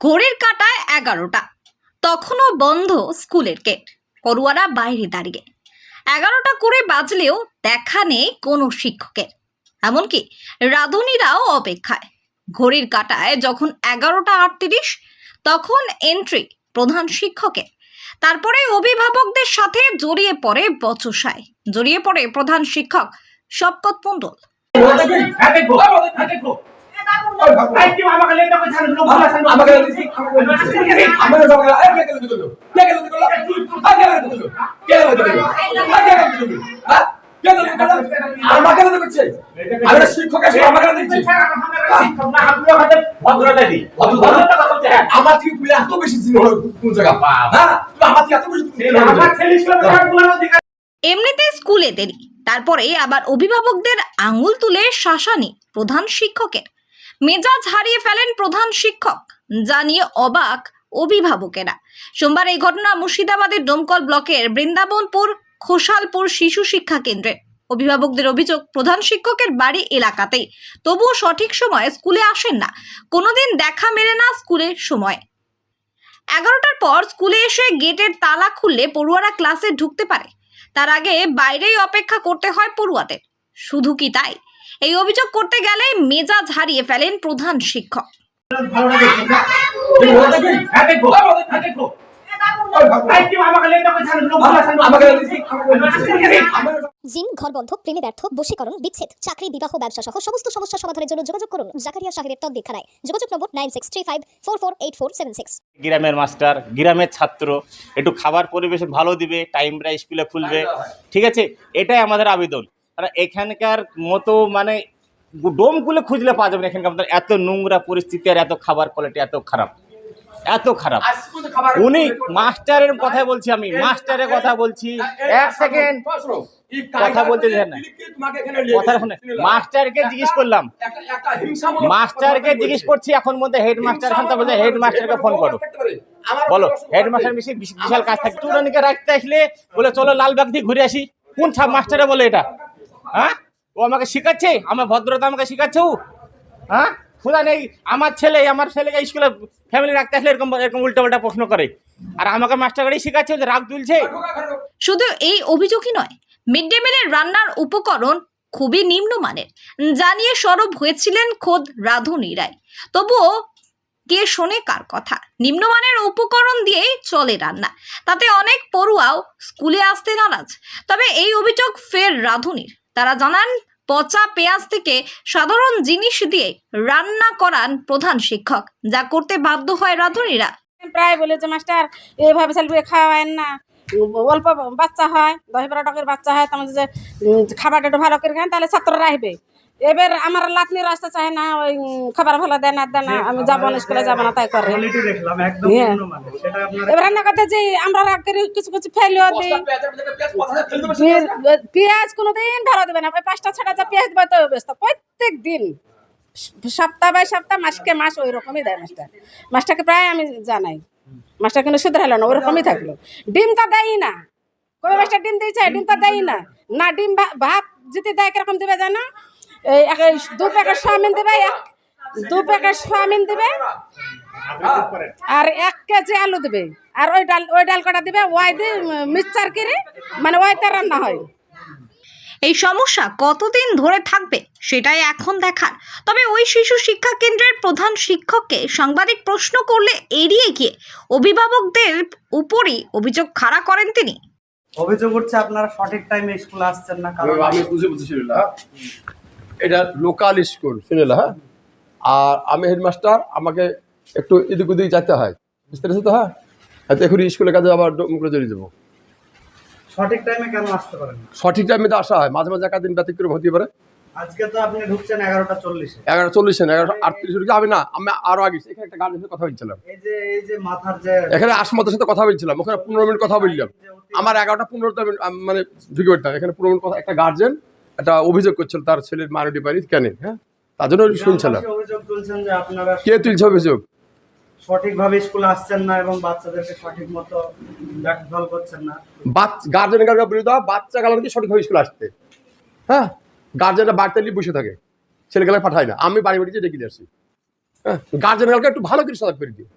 ঘড়ির কাটায় এগারোটা। তখনও বন্ধ স্কুলের গেট। পড়ুয়ারা বাইরে দাঁড়িয়ে। এগারোটা করে বাজলেও দেখা নেই কোনো শিক্ষকের। এমনকি রাঁধুনিরাও অপেক্ষায়। ঘড়ির কাটায় যখন এগারোটা আটত্রিশ, তখন এন্ট্রি প্রধান শিক্ষকের। তারপরে অভিভাবকদের সাথে জড়িয়ে পড়ে বচসায়। জড়িয়ে পড়ে প্রধান শিক্ষক শপকত মণ্ডল এমনিতে স্কুলে দেরি তারপরে আবার অভিভাবকদের আঙুল তুলে শাসানি প্রধান শিক্ষকের। মেজাজ হারিয়ে ফেলেন প্রধান শিক্ষক জানিয়ে অবাক অভিভাবকেরা। সোমবার এই ঘটনা মুর্শিদাবাদের ডোমকল ব্লকের বৃন্দাবনপুর খোসালপুর শিশু শিক্ষা কেন্দ্রে। অভিভাবকদের অভিযোগ, প্রধান শিক্ষকের বাড়ি এলাকাতেই। তবুও সঠিক সময়ে স্কুলে আসেন না। কোনোদিন দেখা মেলে না স্কুলের সময়। এগারোটার পর স্কুলে এসে গেটের তালা খুললে পড়ুয়ারা ক্লাসে ঢুকতে পারে। তার আগে বাইরেই অপেক্ষা করতে হয় পড়ুয়াদের। শুধু কি তাই? এই অভিযোগ করতে গেলে মেজাজ হারিয়ে ফেলেন প্রধান শিক্ষক। জিন ঘর বন্ধ প্রেমে ব্যর্থ বশীকরণ বিচ্ছেদ চাকরি বিবাহ ব্যবসা সহ সমস্ত সমস্যা সমাধানের জন্য যোগাযোগ করুন। জাকারিয়া সাহেবের তদ্বিক্ষানায় যোগাযোগ নম্বর nine six three five four four eight four seven six গ্রামের মাস্টার গ্রামের ছাত্র একটু খাবার পরিবেশ ভালো দিবে টাইমটা স্কুলে খুলবে। ঠিক আছে? এটাই আমাদের আবেদন। আর এখানকার মতো মানে ডোমগুলো খুঁজলে পাওয়া যাবে না এখানকার আমাদের এত নোংরা পরিস্থিতি আর এত খাবার কোয়ালিটি এত খারাপ। এত খারাপ। উনি মাস্টারের কথা বলছি আমি মাস্টারের কথা বলছি। এক সেকেন্ড। কথা বলতে দেন না। কথা শুনে মাস্টারকে জিজ্ঞেস করলাম। মাস্টারকে জিজ্ঞেস করছি এখন মধ্যে হেড মাস্টার এখন বলছে। হেড মাস্টারকে ফোন করো বলো হেড মাস্টার বেশি বিশাল কাজ থাকে। স্টুডেন্টকে রাখতে আসলে বলে চলো লালবাগ দিয়ে ঘুরে আসি। কোন মাস্টারে বলে এটা? হ্যাঁ? ও আমাকে শেখাচ্ছে? আমার ভদ্রতা আমাকে শেখাচ্ছে ও? হ্যাঁ? খোদা নেই। আমার ছেলে, আমার ছেলেকে স্কুলে ফ্যামিলি রাখতে আসলে এরকম এরকম উল্টা পাল্টা প্রশ্ন করে। আর আমাকে মাস্টার গাড়ি শিখাচ্ছে যে রাগ তুলছে। শুধু এই অভিযোগই নয় মিড ডে মিলের রান্নার উপকরণ খুবই নিম্নমানের জানিয়ে সরব হয়েছিলেন খোদ রাধুনী রায়। তবুও কে শোনে কার কথা? নিম্নমানের উপকরণ দিয়েই চলে রান্না। তাতে অনেক পড়ুয়াও স্কুলে আসতে নারাজ। তবে এই অভিযোগ ফের রাধুনির। তারা জানান, পচা পেঁয়াজ থেকে সাধারণ জিনিস দিয়ে রান্না করান প্রধান শিক্ষক, যা করতে বাধ্য হয় রাধুনীরা। প্রায় বলেছে মাস্টার, এভাবে খাওয়ায় না। অল্প বাচ্চা হয় দশ বারো টাকার বাচ্চা হয় তোমাদের যে খাবারটা একটু ভালো করে খান তাহলে ছাত্ররা আসবে এবার আমার লাতনি রাস্তা চায় না ওই খাবার ভালো দেয় না দেয় না আমি যাব না স্কুলে যাব না তাই করে। হ্যাঁ। এবার রান্না করতে যে আমরা রাগ করে কিছু কিছু ফেলেও দিই। পেঁয়াজ- কোনো দিন ভালো দেবে না পাঁচটা ছটা যা পেঁয়াজ দেবে তো ব্যস্ত। প্রত্যেক দিন সপ্তাহ বাই সপ্তাহ মাসকে মাস ওই রকমই দেয় মাস্টার মাস্টারকে প্রায় আমি জানাই। মাস্টার কিন্তু শুধরাইলো না ওরকমই থাকল। ডিম তো দেয়ই না। কবে মাস্টার ডিম দিয়েছে? ডিম তো দেয়ই না। না ডিম ভাত যদি দেয় কীরকম দেবে জানো? এই এক দু প্যাকেট সোয়াবিন দেবে এক দু প্যাকেট সোয়াবিন দেবে আর এক কেজি আলু দেবে। আর ওই ডাল ওই ডাল কটা দেবে? ওয়াই দিয়ে মিক্সচার করে মানে ওয়াইতে রান্না হয়। এই সমস্যা কতদিন ধরে থাকবে সেটাই এখন দেখার। তবে ওই শিশু শিক্ষা কেন্দ্রের প্রধান শিক্ষককে সাংবাদিক প্রশ্ন করলে এড়িয়ে গিয়ে অভিভাবকদের উপরই অভিযোগ খাড়া করেন তিনি। অভিযোগ উঠছে আপনারা সঠিক টাইমে স্কুলে আসছেন না কারণ আমি বুঝে বুঝে শুনিলা এটা লোকাল স্কুল শুনিলা হ্যাঁ? আর আমি হেডমাস্টার আমাকে একটু এদিক ওদিক যেতে হয়। বুঝতে পেরেছ তো হ্যাঁ? হয়তো এখন স্কুলের কাজে আবার মুখে জড়িয়ে যাব। সঠিক টাইমে কেন আসতে পারেন সঠিক টাইমে তো আসা হয়। মাঝে মাঝে একাদিন ব্যতিক্রম হতে পারে। আজকে তো আপনি ঢুকছেন এগারোটা চল্লিশে। এগারো চল্লিশে না এগারো আটত্রিশ আমি না আমি আরও আগে এখানে একটা গার্জেনের সাথে কথা বলছিলাম। এই যে এই যে মাথার যে এখানে আসমতের সাথে কথা বলছিলাম ওখানে পনেরো মিনিট কথা বললাম। আমার এগারোটা পনেরোটা মিনিট মানে ঢুকে পড়তাম। এখানে পনেরো মিনিট কথা একটা গার্জেন একটা অভিযোগ করছিল তার ছেলের মারুটি বাড়ি কেন? হ্যাঁ? তার জন্য শুনছিলাম। কে তুলছে অভিযোগ? সঠিকভাবে স্কুলে আসছেন না এবং বাচ্চাদেরকে সঠিক মতো দেখভাল করছেন না। গার্জেন বলে দেওয়া বাচ্চা কালকে সঠিকভাবে স্কুলে আসতে হ্যাঁ? গার্জেনরা বাড়িতে নিয়ে বসে থাকে। ছেলেগুলো পাঠায় না। আমি বাড়ি বাড়িতে ডেকে আসি। হ্যাঁ? গার্জেন কালকে একটু ভালো করে সজাগ করে দিই